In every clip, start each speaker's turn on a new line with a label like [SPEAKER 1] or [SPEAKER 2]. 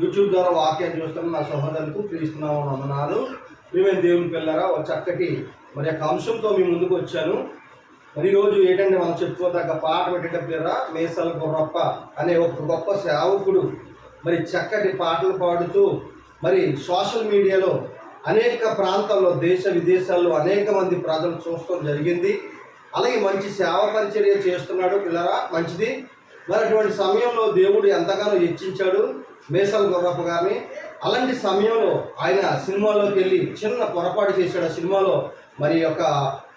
[SPEAKER 1] YouTube ద్వారా వాక్యం చూస్తున్న నా సహోదరులకు క్రీస్తున్నాము వందనాలు. మేమే దేవుని పిల్లరా ఒక చక్కటి మరి యొక్క అంశంతో మీ ముందుకు వచ్చాను. మరి ఈరోజు ఏంటంటే మనం చెప్పుకోదగ్గ పాట పెట్టేటప్పురా మేసల గుర్రప్ప అనే ఒక గొప్ప సేవకుడు మరి చక్కటి పాటలు పాడుతూ మరి సోషల్ మీడియాలో అనేక ప్రాంతాల్లో దేశ విదేశాల్లో అనేక మంది ప్రజలు చూస్తూ జరిగింది. అలాగే మంచి సేవ పరిచర్య చేస్తున్నాడు పిల్లరా మంచిది? మరి అటువంటి సమయంలో దేవుడు ఎంతగానో హెచ్చించాడు? మేసల్ గుర్రప్ప గారిని. అలాంటి సమయంలో ఆయన సినిమాలోకి వెళ్ళి చిన్న పొరపాటు చేశాడు ఆ సినిమాలో. మరి ఒక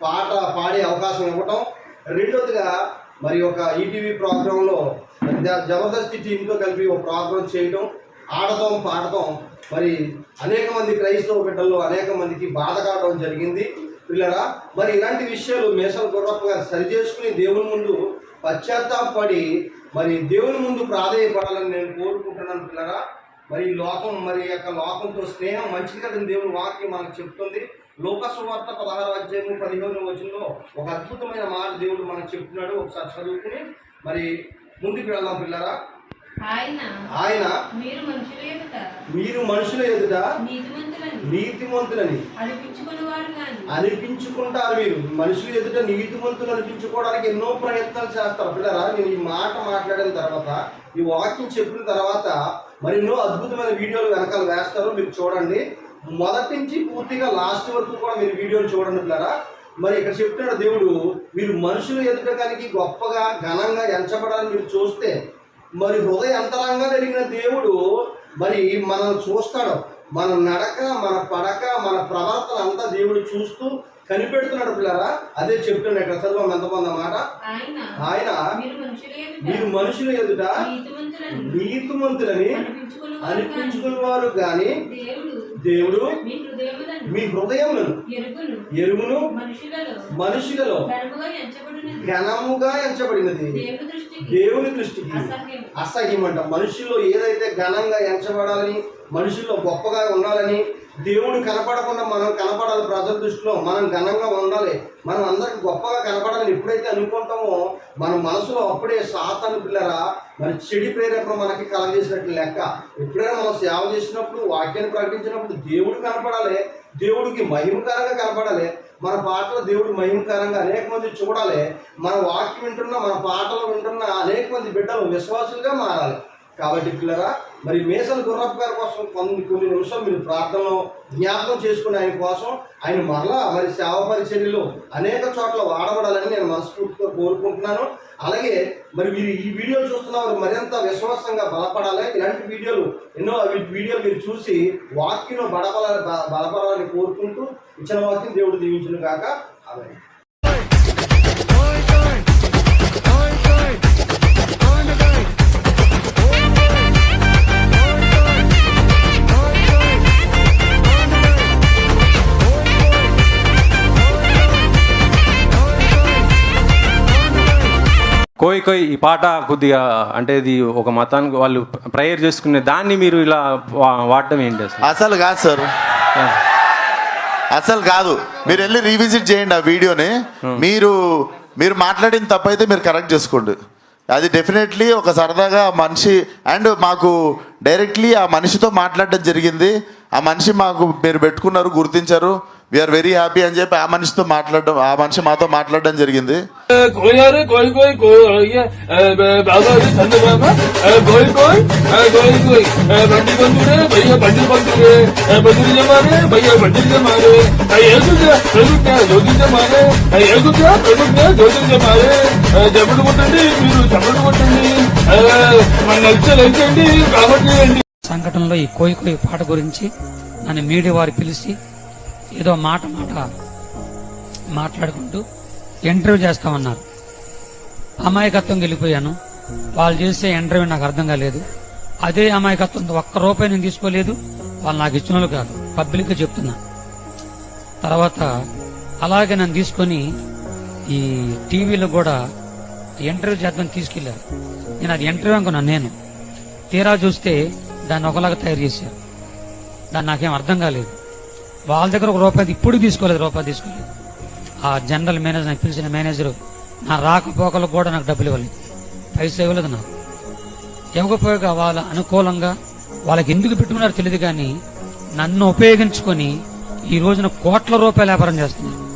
[SPEAKER 1] పాట పాడే అవకాశం ఇవ్వటం. రెండోదిగా మరి ఒక ఈటీవీ ప్రోగ్రాంలో మరి జబర్దస్త్ టీంతో కలిపి ఒక ప్రోగ్రాం చేయటం ఆడటం పాడటం. మరి అనేక మంది క్రైస్తవ బిడ్డల్లో అనేక మందికి బాధ కావడం జరిగింది. పిల్లరా మరి ఇలాంటి విషయాలు మేషల గుర్రప్ప గారు సరి చేసుకుని దేవుని ముందు పశ్చాత్తాపడి మరి దేవుని ముందు ప్రాధాయపడాలని నేను కోరుకుంటున్నాను పిల్లరా. మరి ఈ లోకం మరి యొక్క లోకంతో స్నేహం మంచిది కదండి దేవుని వాక్యం మనకు చెప్తుంది. లోకసువార్త పదహారు అధ్యాయము పదిహేను వచనంలో ఒక అద్భుతమైన మాట దేవుడు మనకు చెప్తున్నాడు. ఒకసారి చదువుకుని మరి ముందుకు వెళ్దాం పిల్లరా.
[SPEAKER 2] ఆయన. మీరు మనుషుల ఎదుట.
[SPEAKER 1] ఎదుట
[SPEAKER 2] నీతిమంతులని.
[SPEAKER 1] అనిపించుకుంటారు మీరు. మనుషులు ఎదుట నీతిమంతులు అనిపించుకోవడానికి ఎన్నో ప్రయత్నాలు చేస్తారు. పిల్లరా నేను ఈ మాట మాట్లాడిన తర్వాత ఈ వాక్యం చెప్పిన తర్వాత మరి ఎన్నో అద్భుతమైన వీడియోలు వెనకాల వేస్తారు. మీరు చూడండి. మొదటి నుంచి పూర్తిగా లాస్ట్ వరకు కూడా మీరు వీడియోలు చూడండి పిల్లరా. మరి ఇక్కడ చెప్తున్నాడు దేవుడు మీరు మనుషులు ఎదుటడానికి గొప్పగా ఘనంగా ఎంచబడాలని మీరు చూస్తే మరి హృదయ అంతరంగా జరిగిన దేవుడు మరి మనల్ని చూస్తాడు. మన నడక మన పడక మన ప్రవర్తన అంతా దేవుడు చూస్తూ కనిపెడుతున్నాడు పిల్లరా? అదే చెప్తున్నాడు ఇక్కడ చదువు ఎంతమంది మాట
[SPEAKER 2] ఆయన. మీరు మనుషుల ఎదుట నీతిమంతులని.
[SPEAKER 1] అనిపించుకున్న వారు కానీ
[SPEAKER 2] దేవుడు. మీ ఎరుగును
[SPEAKER 1] ఎరువును
[SPEAKER 2] మనుషులలో. ఘనముగా ఎంచబడినది. దేవుని దృష్టికి. అసహ్యం
[SPEAKER 1] అంట మనుషుల్లో ఏదైతే ఘనంగా ఎంచబడాలని మనుషుల్లో గొప్పగా ఉండాలని దేవుడు కనపడకుండా మనం కనపడాలి ప్రజల దృష్టిలో. మనం ఘనంగా ఉండాలి. మనం అందరికి గొప్పగా కనపడాలని ఎప్పుడైతే అనుకుంటామో మన మనసులో అప్పుడే సాతాను పిల్లరా మరి చెడి ప్రేరేపణ మనకి కలగజేసినట్టు లెక్క. ఎప్పుడైనా మనం సేవ చేసినప్పుడు వాక్యాన్ని ప్రకటించినప్పుడు దేవుడు కనపడాలి. దేవుడికి మహిమకరంగా కనపడాలి. మన పాటలు దేవుడు మహిమకరంగా అనేక మంది చూడాలి. మన వాక్యం వింటున్న మన పాటలు వింటున్న అనేక మంది బిడ్డలు విశ్వాసులుగా మారాలి. కాబట్టి పిల్లరా మరి మేసల గుర్రప్ప గారి కోసం కొన్ని కొన్ని నిమిషాలు మీరు ప్రార్థనలో జ్ఞాపకం చేసుకుని ఆయన కోసం ఆయన మరలా మరి సేవ పరిచర్యలో అనేక చోట్ల వాడబడాలని నేను మనస్ఫూర్తిగా కోరుకుంటున్నాను. అలాగే మరి మీరు ఈ వీడియో చూస్తున్న వారు మరింత విశ్వాసంగా బలపడాలి. ఇలాంటి వీడియోలు ఎన్నో అవి వీడియోలు మీరు చూసి వాక్యంలో బలపడ బలపడాలని కోరుకుంటూ ఇచ్చిన వాక్యం దేవుడు దీవించును కాక అలాగే
[SPEAKER 3] కోయి కోయి ఈ పాట కొద్దిగా అంటే ఇది ఒక మతానికి వాళ్ళు ప్రేయర్ చేసుకునే దాన్ని మీరు ఇలా వాడటం ఏంటి అసలు?
[SPEAKER 4] అసలు కాదు సార్. అసలు కాదు. మీరు వెళ్ళి రీవిజిట్ చేయండి ఆ వీడియోని. మీరు మీరు మాట్లాడిన తప్పైతే మీరు కరెక్ట్ చేసుకోండి. అది డెఫినెట్లీ ఒక సరదాగా మనిషి అండ్ మాకు డైరెక్ట్లీ ఆ మనిషితో మాట్లాడడం జరిగింది. ఆ మనిషి మాకు మీరు పెట్టుకున్నారు గుర్తించారు. వీఆర్ వెరీ హ్యాపీ అని చెప్పి ఆ మనిషితో మాట్లాడడం ఆ మనిషి మాతో మాట్లాడడం జరిగింది.
[SPEAKER 5] సంఘటనలో ఈ కోయి కోయి పాట గురించి నన్ను మీడియా వారు పిలిచి ఏదో మాట మాట మాట్లాడుకుంటూ ఇంటర్వ్యూ చేస్తామన్నారు. అమాయకత్వం వెళ్ళిపోయాను వాళ్ళు చేసే ఇంటర్వ్యూ నాకు అర్థం కాలేదు. అదే అమాయకత్వంతో ఒక్క రూపాయి నేను తీసుకోలేదు. వాళ్ళు నాకు ఇచ్చిన వాళ్ళు కాదు. పబ్లిక్గా చెప్తున్నా. తర్వాత అలాగే నన్ను తీసుకొని ఈ టీవీలో కూడా ఇంటర్వ్యూ చేద్దాం తీసుకెళ్ళారు నేను అది ఇంటర్వ్యూ అనుకున్నాను నేను. తీరా చూస్తే దాన్ని ఒకలాగా తయారు చేశారు. దాన్ని నాకేం అర్థం కాలేదు. వాళ్ళ దగ్గర ఒక రూపాయి ఇప్పుడు తీసుకోలేదు రూపాయి తీసుకోలేదు. ఆ జనరల్ మేనేజర్ నాకు పిలిచిన మేనేజరు నా రాకపోకలకు కూడా నాకు డబ్బులు ఇవ్వలేదు. పైసలు ఇవ్వలేదు నాకు. ఇవ్వకపోయాక వాళ్ళ అనుకూలంగా వాళ్ళకి ఎందుకు పెట్టుకున్నారో తెలియదు కానీ నన్ను ఉపయోగించుకొని ఈ రోజున కోట్ల రూపాయల వ్యాపారం చేస్తున్నారు.